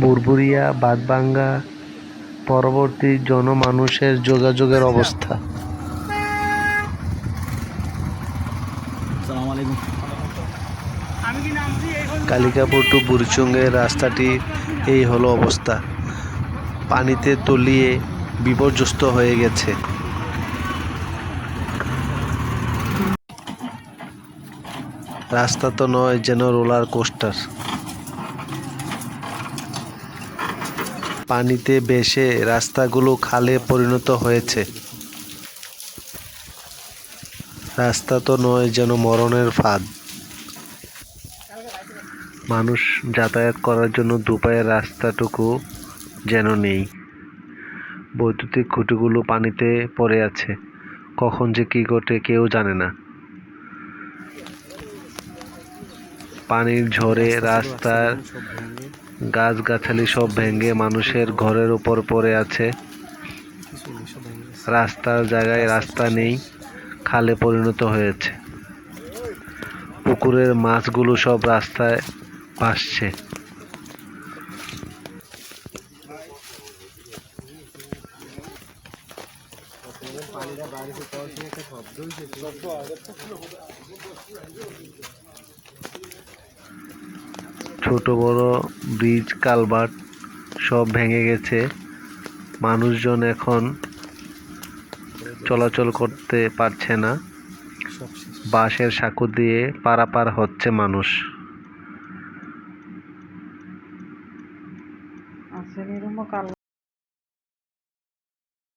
বুরবুরিয়া বাঁধভাঙা পরবর্তী জনমানুষের যোগাযোগের অবস্থা। কালিকাপুর টু বুড়িচুঙ্গের রাস্তাটি এই হলো অবস্থা। পানিতে তলিয়ে বিপর্যস্ত হয়ে গেছে। রাস্তা তো নয় যেন রোলার কোস্টার। পানিতে ভেসে রাস্তাগুলো খালে পরিণত হয়েছে। রাস্তা তো নয় যেন মরণের ফাঁদ। মানুষ যাতায়াত করার জন্য দুপায়ের রাস্তাটুকু যেন নেই। বৈদ্যুতিক খুঁটিগুলো পানিতে পড়ে আছে। কখন যে কী ঘটে কেউ জানে না। পানির ঝড়ে রাস্তার গাছগাছালি সব ভেঙে মানুষের ঘরের উপর পড়ে আছে। রাস্তার জায়গায় রাস্তা নেই, খালে পরিণত হয়েছে। পুকুরের মাছগুলো সব রাস্তায় ভাসছে। ছোট, বড়, ব্রিজ কালভার্ট সব ভেঙে গেছে। মানুষজন এখন চলাচল করতে পারছে না। বাঁশের সাঁকু দিয়ে পারাপার হচ্ছে মানুষ।